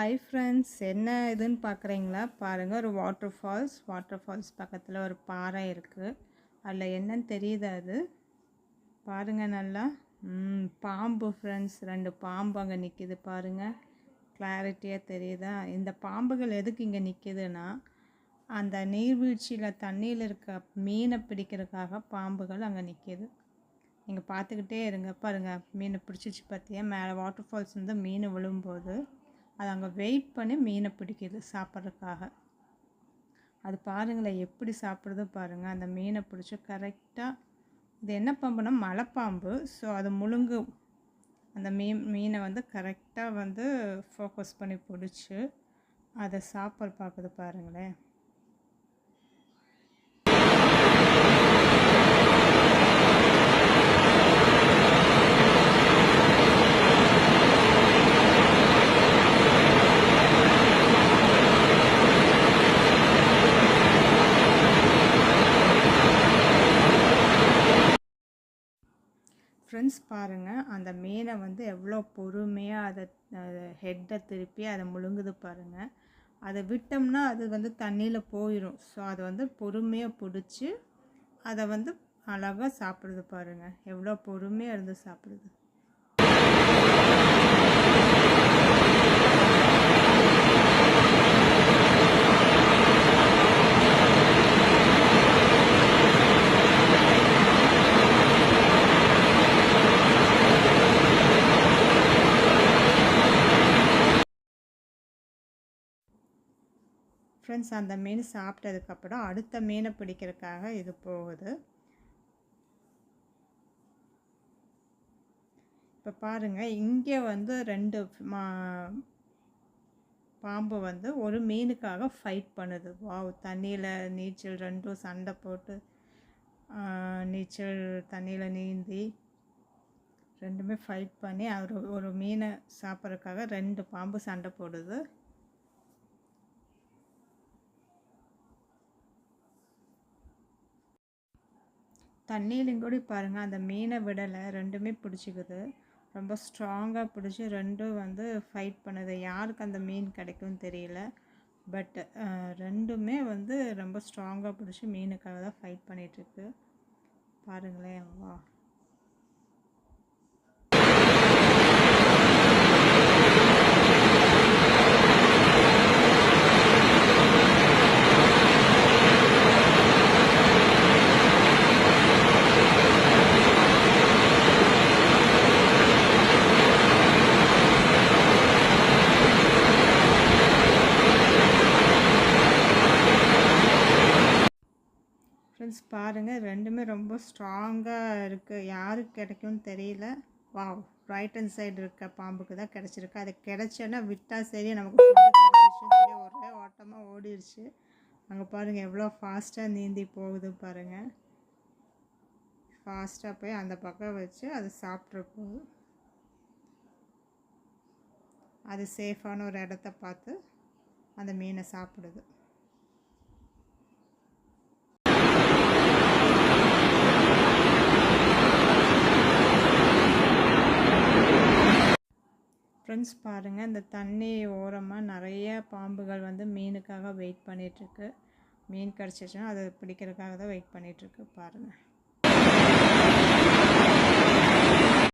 Hi friends என்ன இதுன்னு பார்க்குறீங்களா பாருங்கள் ஒரு வாட்டர் ஃபால்ஸ் வாட்டர் ஃபால்ஸ் பக்கத்தில் ஒரு பாறை இருக்குது அதில் என்னன்னு தெரியுது அது? பாருங்கள் நல்லா. ம், பாம்பு ஃப்ரெண்ட்ஸ் ரெண்டு பாம்பு அங்கே நிற்கிது பாருங்கள் கிளாரிட்டியாக தெரியுதா? இந்த பாம்புகள் எதுக்கு இங்கே நிற்கிதுன்னா அந்த நீர்வீழ்ச்சியில் தண்ணியில் இருக்க மீனை பிடிக்கிறதுக்காக பாம்புகள் அங்கே நிற்கிது நீங்கள் பார்த்துக்கிட்டே இருங்க. பாருங்கள் மீனை பிடிச்சிச்சு பார்த்தியா மேலே வாட்டர் ஃபால்ஸ் வந்து மீன் விழும்போது. அது அங்கே வெயிட் பண்ணி மீனை பிடிக்கிது சாப்பிட்றதுக்காக. அது பாருங்களேன் எப்படி சாப்பிடுது பாருங்கள் அந்த மீனை பிடிச்சி கரெக்டாக இது என்ன பாம்புனா மலைப்பாம்பு. ஸோ அது முழுங்கு. அந்த மீன் மீனை வந்து கரெக்டாக வந்து ஃபோக்கஸ் பண்ணி பிடிச்சி அதை சாப்பிட பார்க்குது பாருங்களேன். ஃப்ரெண்ட்ஸ் பாருங்கள் அந்த மீனை வந்து எவ்வளோ பொறுமையாக அதை ஹெட்டை திருப்பி அதை முழுங்குது பாருங்கள் அதை விட்டோம்னா அது வந்து தண்ணியில் போயிடும் ஸோ அதை வந்து பொறுமையாக பிடிச்சி அதை வந்து அழகாக சாப்பிடுது பாருங்கள் எவ்வளோ பொறுமையாக இருந்து சாப்பிடுது. ஃப்ரெண்ட்ஸ் அந்த மீன் சாப்பிட்டதுக்கப்புறம் அடுத்த மீனை பிடிக்கிறதுக்காக இது போகுது. இப்போ பாருங்கள் இங்கே வந்து ரெண்டு மா பாம்பு வந்து ஒரு மீனுக்காக ஃபைட் பண்ணுது. வாவ் தண்ணியில் நீச்சல் ரெண்டும் சண்டை போட்டு நீச்சல் தண்ணியில் நீந்தி ரெண்டுமே ஃபைட் பண்ணி அவர் ஒரு மீனை சாப்பிட்றதுக்காக ரெண்டு பாம்பு சண்டை போடுது. தண்ணியிலையும் கூட பாருங்கள் அந்த மீனை விடலை. ரெண்டுமே பிடிச்சிக்குது. ரொம்ப ஸ்ட்ராங்காக பிடிச்சி ரெண்டும் வந்து ஃபைட் பண்ணுது. யாருக்கு அந்த மீன் கிடைக்கும்னு தெரியல. பட் ரெண்டுமே வந்து ரொம்ப ஸ்ட்ராங்காக பிடிச்சி மீனுக்காக தான் ஃபைட் பண்ணிகிட்ருக்கு பாருங்களேன் வா ஃப்ரெண்ட்ஸ் பாருங்கள் ரெண்டுமே ரொம்ப ஸ்ட்ராங்காக இருக்குது யாருக்கு கிடைக்கும்னு தெரியல. வாவ் ரைட் ஹேண்ட் சைடு இருக்க பாம்புக்கு தான் கிடச்சிருக்கு. அது கிடச்சோன்னா விட்டால் சரி நமக்கு food சொல்லி ஒரே ஓட்டமாக ஓடிடுச்சு அங்கே பாருங்கள் எவ்வளோ ஃபாஸ்ட்டாக நீந்தி போகுது பாருங்கள் ஃபாஸ்ட்டாக போய் அந்த பக்கம் வச்சு அது சாப்பிட்ருக்கும். அது சேஃபான ஒரு இடத்த பார்த்து அந்த மீனை சாப்பிடுது. ஃப்ரெண்ட்ஸ் பாருங்கள் இந்த தண்ணி ஓரமாக நிறைய பாம்புகள் வந்து மீனுக்காக வெயிட் பண்ணிகிட்ருக்கு மீன் கிடச்சிச்சுன்னா அதை பிடிக்கிறதுக்காக தான் வெயிட் பண்ணிகிட்ருக்கு பாருங்கள்